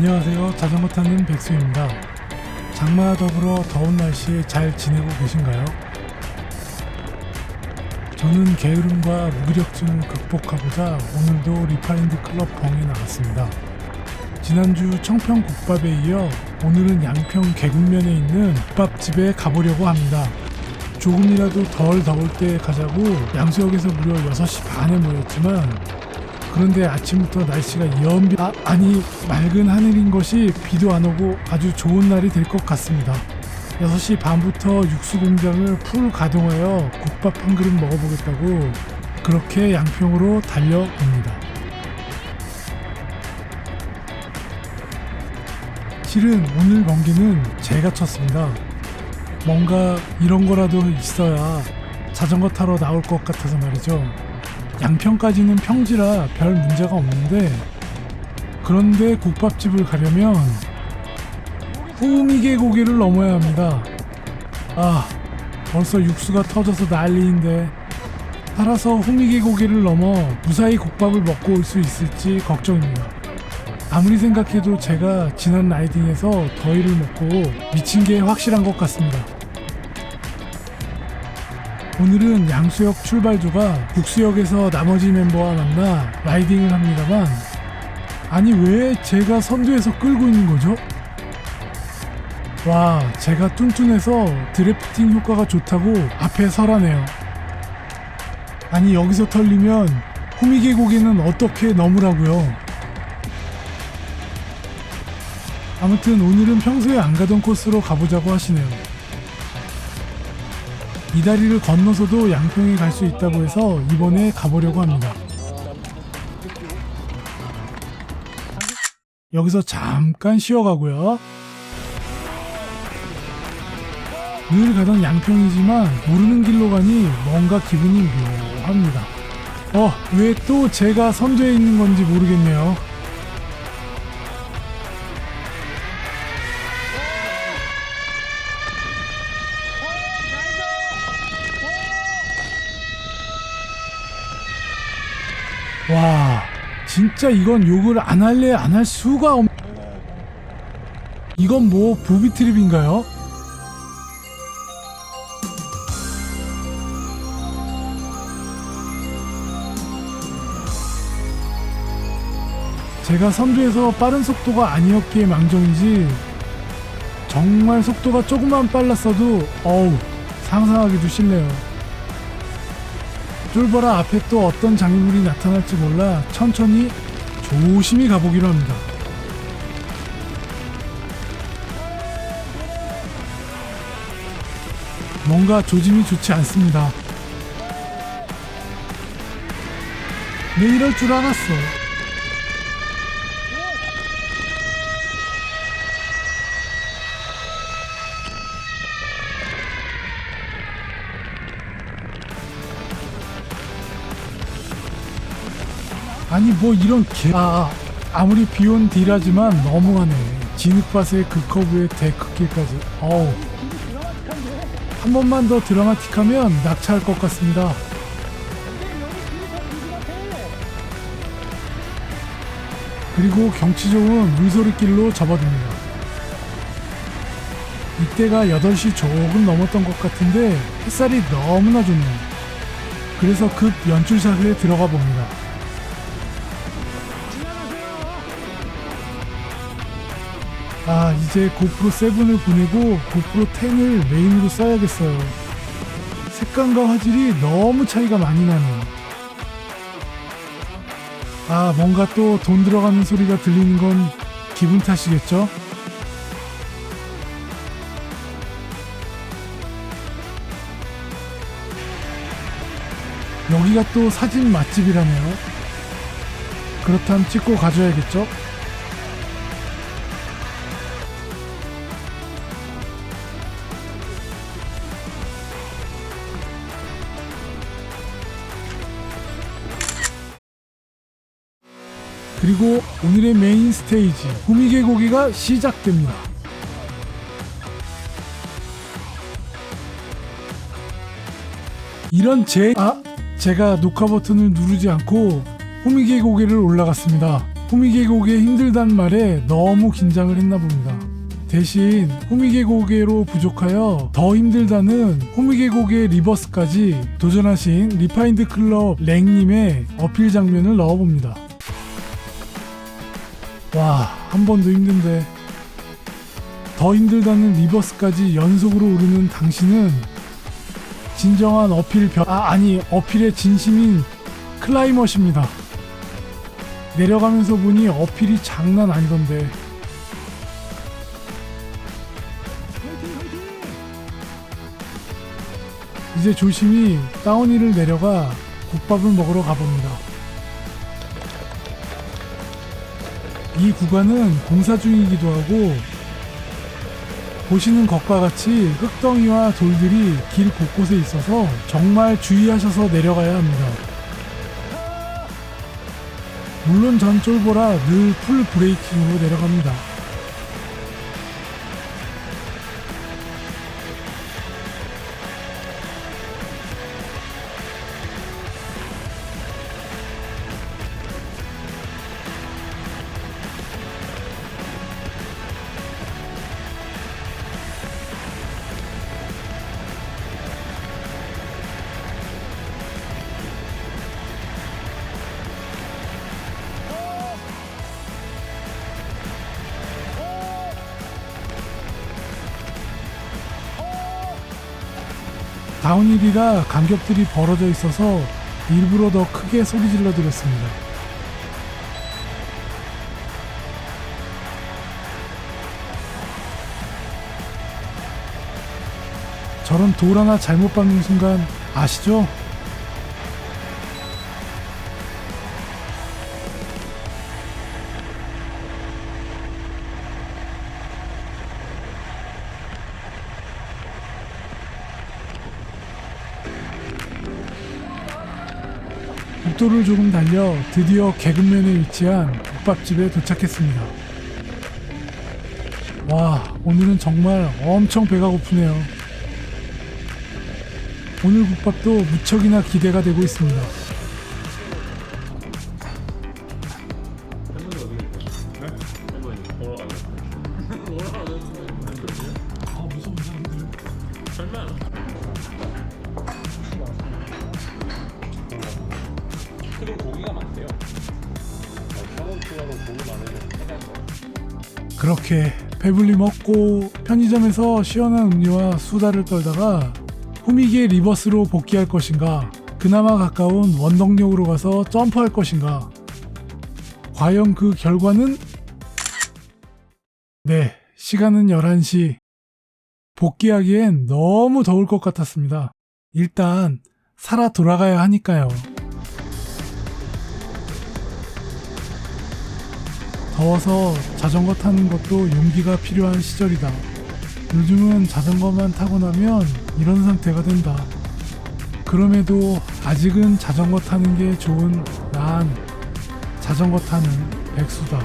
안녕하세요. 자전거 타는 백수입니다. 장마 더불어 더운 날씨에 잘 지내고 계신가요? 저는 게으름과 무기력증을 극복하고자 오늘도 리파인드 클럽 벙에 나갔습니다. 지난주 청평 국밥에 이어 오늘은 양평 계곡면에 있는 국밥집에 가보려고 합니다. 조금이라도 덜 더울 때 가자고 양수역에서 무려 6시 반에 모였지만 그런데 아침부터 날씨가 연비 아, 아니 맑은 하늘인 것이 비도 안 오고 아주 좋은 날이 될 것 같습니다. 6시 반부터 육수 공장을 풀 가동하여 국밥 한 그릇 먹어보겠다고 그렇게 양평으로 달려옵니다. 실은 오늘 먼기는 제가 쳤습니다. 뭔가 이런 거라도 있어야 자전거 타러 나올 것 같아서 말이죠. 양평까지는 평지라 별 문제가 없는데 그런데 국밥집을 가려면 후미개 고개를 넘어야 합니다. 아 벌써 육수가 터져서 난리인데 따라서 후미개 고개를 넘어 무사히 국밥을 먹고 올 수 있을지 걱정입니다. 아무리 생각해도 제가 지난 라이딩에서 더위를 먹고 미친 게 확실한 것 같습니다. 오늘은 양수역 출발조가 북수역에서 나머지 멤버와 만나 라이딩을 합니다만 아니 왜 제가 선두에서 끌고 있는 거죠? 와 제가 뚠뚠해서 드래프팅 효과가 좋다고 앞에 설하네요. 아니 여기서 털리면 호미계 고개는 어떻게 넘으라고요? 아무튼 오늘은 평소에 안 가던 코스로 가보자고 하시네요 이 다리를 건너서도 양평에 갈 수 있다고 해서 이번에 가보려고 합니다. 여기서 잠깐 쉬어가고요. 늘 가던 양평이지만 모르는 길로 가니 뭔가 기분이 묘합니다. 어, 왜 또 제가 선두에 있는 건지 모르겠네요. 진짜 이건 욕을 안 할래 안 할 수가 없. 이건 뭐 부비 트립인가요? 제가 선두에서 빠른 속도가 아니었기에 망정이지 정말 속도가 조금만 빨랐어도 어우 상상하기도 싫네요. 쫄 보라 앞에 또 어떤 장애물이 나타날지 몰라 천천히 조심히 가보기로 합니다. 뭔가 조짐이 좋지 않습니다. 내 이럴 줄 알았어. 아니 뭐 이런 개 아, 아무리 비온 딜하지만 너무하네. 진흙밭의 그 커브의 데크길까지. 어우. 한 번만 더 드라마틱하면 낙차할 것 같습니다. 그리고 경치 좋은 물소리길로 접어듭니다. 이때가 8시 조금 넘었던 것 같은데 햇살이 너무나 좋네요. 그래서 급 연출샷에 들어가 봅니다 아 이제 고프로 7을 보내고 고프로 10을 메인으로 써야겠어요 색감과 화질이 너무 차이가 많이 나네요 아 뭔가 또 돈 들어가는 소리가 들리는 건 기분 탓이겠죠? 여기가 또 사진 맛집이라네요 그렇다면 찍고 가줘야겠죠? 그리고 오늘의 메인 스테이지 구미계 고기가 시작됩니다. 이런 제... 아! 제가 녹화 버튼을 누르지 않고 호미계 고개를 올라갔습니다. 호미 계곡에 힘들단 말에 너무 긴장을 했나 봅니다. 대신 호미 계곡에로 부족하여 더 힘들다는 호미 계곡의 리버스까지 도전하신 리파인드 클럽 랭님의 어필 장면을 넣어봅니다. 와, 한 번도 힘든데. 더 힘들다는 리버스까지 연속으로 오르는 당신은 진정한 어필 별, 아, 아니, 어필의 진심인 클라이머십니다. 내려가면서 보니 어필이 장난 아니던데. 이제 조심히 다운힐을 내려가 국밥을 먹으러 가봅니다. 이 구간은 공사 중이기도 하고 보시는 것과 같이 흙덩이와 돌들이 길 곳곳에 있어서 정말 주의하셔서 내려가야 합니다. 물론 전 쫄보라 늘 풀 브레이킹으로 내려갑니다. 다운힐이라 간격들이 벌어져 있어서 일부러 더 크게 소리 질러 드렸습니다. 저런 돌 하나 잘못 밟는 순간 아시죠? 국도를 조금 달려 드디어 개근면에 위치한 국밥집에 도착했습니다. 와, 오늘은 정말 엄청 배가 고프네요. 오늘 국밥도 무척이나 기대가 되고 있습니다. 아. 그리 그렇게 배불리 먹고 편의점에서 시원한 음료와 수다를 떨다가 후미기의 리버스로 복귀할 것인가 그나마 가까운 원덕역으로 가서 점프할 것인가. 과연 그 결과는? 네 시간은 11시. 복귀하기엔 너무 더울 것 같았습니다. 일단 살아 돌아가야 하니까요 더워서 자전거 타는 것도 용기가 필요한 시절이다. 요즘은 자전거만 타고 나면 이런 상태가 된다. 그럼에도 아직은 자전거 타는 게 좋은 난 자전거 타는 백수다.